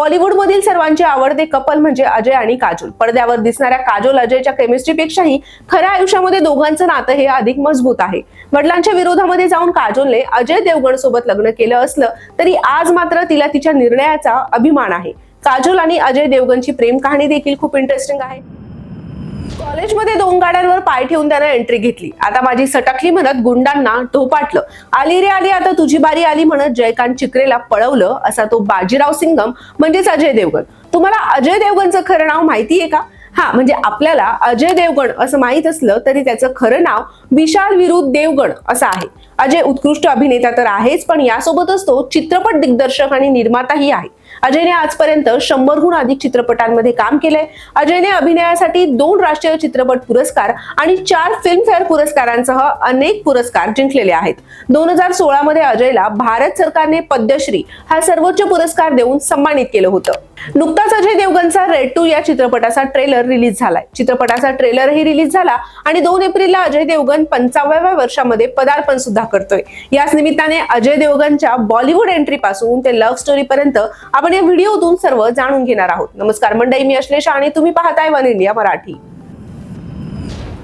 बॉलिवूडमधील सर्वांचे आवडते कपल म्हणजे अजय आणि काजोल. पडद्यावर दिसणाऱ्या काजोल अजयच्या केमिस्ट्रीपेक्षाही खऱ्या आयुष्यामध्ये दोघांचं नातं हे अधिक मजबूत आहे. वडिलांच्या विरोधामध्ये जाऊन काजोलने अजय देवगण सोबत लग्न केलं असलं तरी आज मात्र तिला तिच्या निर्णयाचा अभिमान आहे. काजोल आणि अजय देवगणची प्रेम कहाणी देखील खूप इंटरेस्टिंग आहे. कॉलेजमध्ये दोन गाड्यांवर पाय ठेवून त्यानं एंट्री घेतली. आता माझी सटकली म्हणत गुंडांना ढोपाटलं. आली रे आली आता तुझी बारी आली म्हणत जयकांत चिकरेला पळवलं असा तो बाजीराव सिंगम म्हणजेच अजय देवगण. तुम्हाला अजय देवगणचं खरं नाव माहितीये का? हा म्हणजे आपल्याला अजय देवगण असं माहीत असलं तरी त्याचं खरं नाव विशाल विरुद्ध देवगण असं आहे. अजय उत्कृष्ट अभिनेता तर आहेच पण यासोबतच तो चित्रपट दिग्दर्शक आणि निर्माताही आहे. अजयने आजपर्यंत शंभरहून अधिक चित्रपटांमध्ये काम केलंय. अजयने अभिनयासाठी दोन राष्ट्रीय चित्रपट पुरस्कार आणि चार फिल्मफेअर पुरस्कारांसह अनेक पुरस्कार जिंकलेले आहेत. दोन हजार सोळा मध्ये अजयला भारत सरकारने पद्मश्री हा सर्वोच्च पुरस्कार देऊन सन्मानित केलं होतं. नुकताच अजय देवगणचा रेड टू या चित्रपटाचा ट्रेलर रिलीज झालाय. चित्रपटाचा ट्रेलरही रिलीज झाला आणि दोन एप्रिलला अजय देवगण पंचावव्या वर्षामध्ये पदार्पण सुद्धा करतोय. याच निमित्ताने अजय देवगणच्या बॉलिवूड एंट्री पासून ते लव्ह स्टोरी पर्यंत आपण या व्हिडिओतून सर्व जाणून घेणार आहोत. नमस्कार मंडई मी अश्लेषा आणि तुम्ही पाहताय वन इंडिया मराठी.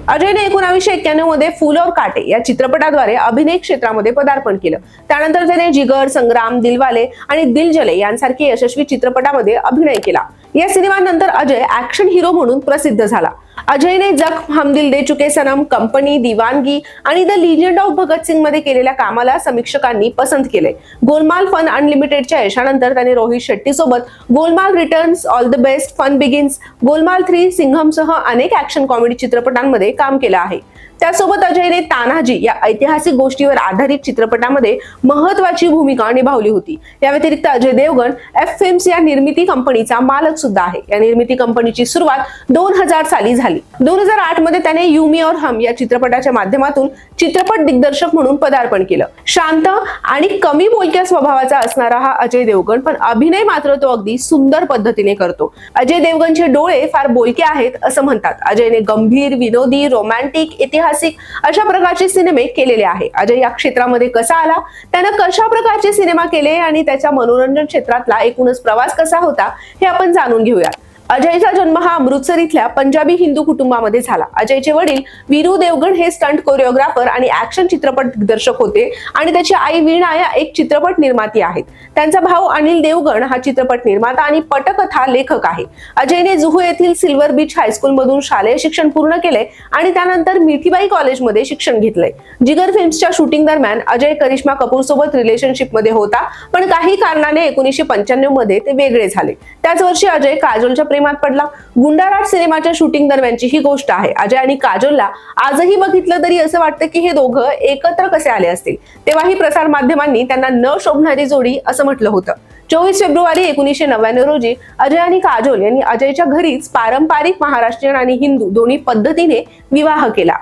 अजयने एकोणावीसशे एक्क्याण्णवमध्ये फुल और काटे या चित्रपटाद्वारे अभिनय क्षेत्रामध्ये पदार्पण केलं. त्यानंतर त्याने जिगर संग्राम दिलवाले आणि दिलजले यांसारखे यशस्वी चित्रपटामध्ये अभिनय केला. या सिनेमानंतर अजय ऍक्शन हिरो म्हणून प्रसिद्ध झाला. अजयने जख हम दिल दे चुके सनम कंपनी दिवानगी आणि द लिजंड ऑफ भगत सिंगमध्ये केलेल्या कामाला समीक्षकांनी पसंत केले. गोलमाल फन अनलिमिटेडच्या यशानंतर त्याने रोहित शेट्टी सोबत Golmaal returns all the best fun begins Golmaal three सिंघमसह अनेक ऍक्शन कॉमेडी चित्रपटांमध्ये काम केलं आहे. त्यासोबत अजयने तानाजी या ऐतिहासिक गोष्टीवर आधारित चित्रपटामध्ये महत्वाची भूमिका निभावली होती. या व्यतिरिक्त अजय देवगण एफ फिल्म्स या निर्मिती कंपनीचा मालक सुद्धा आहे. या निर्मिती कंपनीची सुरुवात दोन हजार साली झाली. दोन हजार आठमध्ये त्याने युमी और हम या चित्रपटाच्या माध्यमातून चित्रपट दिग्दर्शक म्हणून पदार्पण केलं. शांत आणि कमी बोलक्या स्वभावाचा असणारा हा अजय देवगण पण अभिनय मात्र तो अगदी सुंदर पद्धतीने करतो. अजय देवगणचे डोळे फार बोलके आहेत असं म्हणतात. अजयने गंभीर विनोदी रोमॅन्टिक ऐतिहासिक अशा प्रकारचे सिनेमे केलेले आहे. अजय या क्षेत्रामध्ये कसा आला? त्यानं कशा प्रकारचे सिनेमा केले? आणि त्याच्या मनोरंजन क्षेत्रातला एकूणच प्रवास कसा होता? हे आपण जाणून घेऊयात. अजयचा जन्म हा अमृतसर इथल्या पंजाबी हिंदू कुटुंबामध्ये झाला. अजयचे वडील वीरू देवगण हे स्टंट कोरिओग्राफर आणि ऍक्शन चित्रपट दिग्दर्शक होते आणि त्याची आई वीणा या एक चित्रपट निर्माती आहेत. त्यांचा भाऊ अनिल देवगण हा चित्रपट निर्माता आणि पटकथा लेखक आहे. अजयने जुहू येथील सिल्वर बीच हायस्कूल मधून शालेय शिक्षण पूर्ण केले आणि त्यानंतर मिठीबाई कॉलेजमध्ये शिक्षण घेतलंय. जिगर फिल्म्सच्या शूटिंग दरम्यान अजय करिश्मा कपूर सोबत रिलेशनशिपमध्ये होता पण काही कारणाने एकोणीसशे पंच्याण्णवमध्ये ते वेगळे झाले. त्याच वर्षी अजय काजोलच्या प्रेमात पडला. गुंडाराज सिनेमाच्या शूटिंग दरम्यानची ही गोष्ट आहे. अजय आणि काजोलला आजही बघितलं तरी असं वाटतं की हे दोघं एकत्र कसे आले असतील. तेव्हाही प्रसार माध्यमांनी त्यांना न शोभणारी जोडी असं म्हटलं होतं. चोवीस फेब्रुवारी एकोणीसशे नव्याण्णव रोजी अजय आणि काजोल यांनी अजयच्या घरीच पारंपरिक महाराष्ट्रीयन आणि हिंदू दोन्ही पद्धतीने विवाह केला.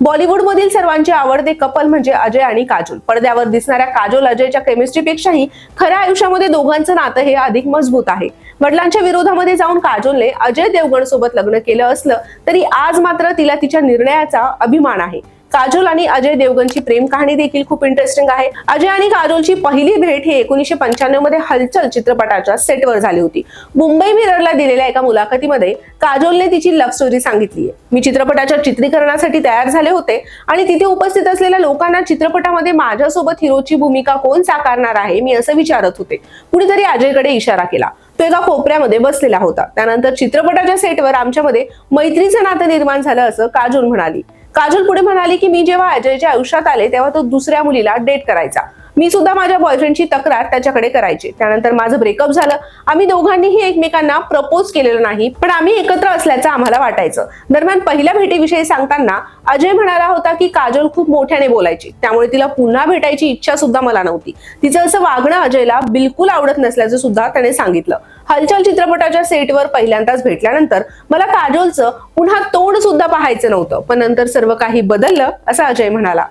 बॉलिवूडमधील सर्वांचे आवडते कपल म्हणजे अजय आणि काजोल. पडद्यावर दिसणाऱ्या काजोल अजयच्या केमिस्ट्रीपेक्षाही खऱ्या आयुष्यामध्ये दोघांचं नातं हे अधिक मजबूत आहे. वडिलांच्या विरोधामध्ये जाऊन काजोलने अजय देवगण सोबत लग्न केलं असलं तरी आज मात्र तिला तिच्या निर्णयाचा अभिमान आहे. काजोल आणि अजय देवगणची प्रेम कहाणी देखील खूप इंटरेस्टिंग आहे. अजय आणि काजोलची पहिली भेट ही एकोणीसशे पंच्याण्णवमध्ये हलचल चित्रपटाच्या सेटवर झाली होती. मुंबई मिररला दिलेल्या एका मुलाखतीमध्ये काजोलने तिची लव्ह स्टोरी सांगितली आहे. मी चित्रपटाच्या चित्रीकरणासाठी तयार झाले होते आणि तिथे उपस्थित असलेल्या लोकांना चित्रपटामध्ये माझ्यासोबत हिरोची भूमिका कोण साकारणार आहे मी असं विचारत होते. कुणीतरी अजयकडे इशारा केला. तो एका कोपऱ्यामध्ये बसलेला होता. त्यानंतर चित्रपटाच्या सेटवर आमच्यामध्ये मैत्रीचं नातं निर्माण झालं असं काजोल म्हणाली. काजल पुढे म्हणाली की मी जेव्हा अजयच्या आयुष्यात आले तेव्हा तो दुसऱ्या मुलीला डेट करायचा. मी सुद्धा माझ्या बॉयफ्रेंडची तक्रार त्याच्याकडे करायची. त्यानंतर माझं ब्रेकअप झालं. आम्ही दोघांनीही एकमेकांना प्रपोज केलेलं नाही पण आम्ही एकत्र असल्याचं आम्हाला वाटायचं. दरम्यान पहिल्या भेटीविषयी सांगताना अजय म्हणाला होता की काजल खूप मोठ्याने बोलायची. त्यामुळे तिला पुन्हा भेटायची इच्छा सुद्धा मला नव्हती. तिचं असं वागणं अजयला बिलकुल आवडत नसल्याचं सुद्धा त्याने सांगितलं. हलचल चित्रपटाच्या सेटवर पहिल्यांदाच भेटल्यानंतर मला काजोलचं पुन्हा तोंड सुद्धा पाहायचं नव्हतं पण नंतर सर्व काही बदललं असं अजय म्हणाला.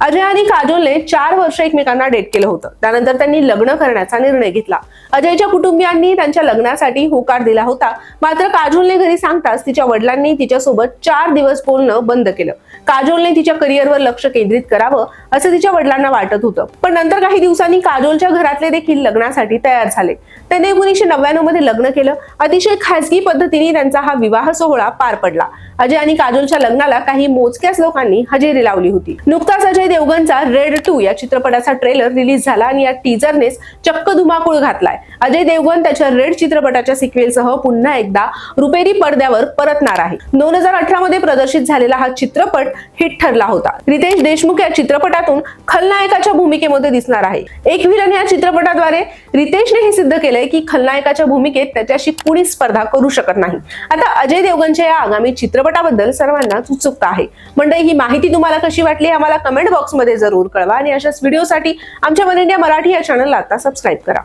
अजय आणि काजोलने चार वर्ष एकमेकांना डेट केलं होतं. त्यानंतर त्यांनी लग्न करण्याचा निर्णय घेतला. अजयच्या कुटुंबियांनी त्यांच्या लग्नासाठी होकार दिला होता. मात्र काजोलने घरी सांगताच तिच्या वडिलांनी तिच्यासोबत चार दिवस बोलणं बंद केलं. काजोलने तिच्या करिअरवर लक्ष केंद्रित करावं असं तिच्या वडिलांना वाटत होतं. पण नंतर काही दिवसांनी काजोलच्या घरातले देखील लग्नासाठी तयार झाले. त्याने एकोणीसशे नव्याण्णवमध्ये लग्न केलं. अतिशय खासगी पद्धतीने त्यांचा हा विवाह सोहळा पार पडला. अजय आणि काजोलच्या लग्नाला काही मोजक्याच लोकांनी हजेरी लावली होती. नुकताच अजय देवगनचा रेड टू या चित्रपटाचा ट्रेलर रिलीज झाला आणि या टीजरनेच चक्क धुमाकूळ घातलाय. अजय देवगन त्याच्या रेड चित्रपटाच्या सिक्वेलसह पुन्हा एकदा रुपेरी पडद्यावर परतणार आहे. दोन हजार अठरा मध्ये प्रदर्शित झालेला हा चित्रपट हिट ठरला होता. रितेश देशमुख या चित्रपटातून खलनायकाच्या भूमिकेमध्ये दिसणार आहे. एक विलन या चित्रपटाद्वारे रितेशने हे सिद्ध केलंय की खलनायकाच्या भूमिकेत त्याच्याशी कुणी स्पर्धा करू शकत नाही. आता अजय देवगनच्या या आगामी चित्रपट चित्रपटाबद्दल सर्वांनाच उत्सुकता आहे. मंडळी ही माहिती तुम्हाला कशी वाटली आम्हाला कमेंट बॉक्समध्ये जरूर कळवा आणि अशाच व्हिडिओसाठी आमच्या वन इंडिया मराठी या चॅनलला आता सबस्क्राईब करा.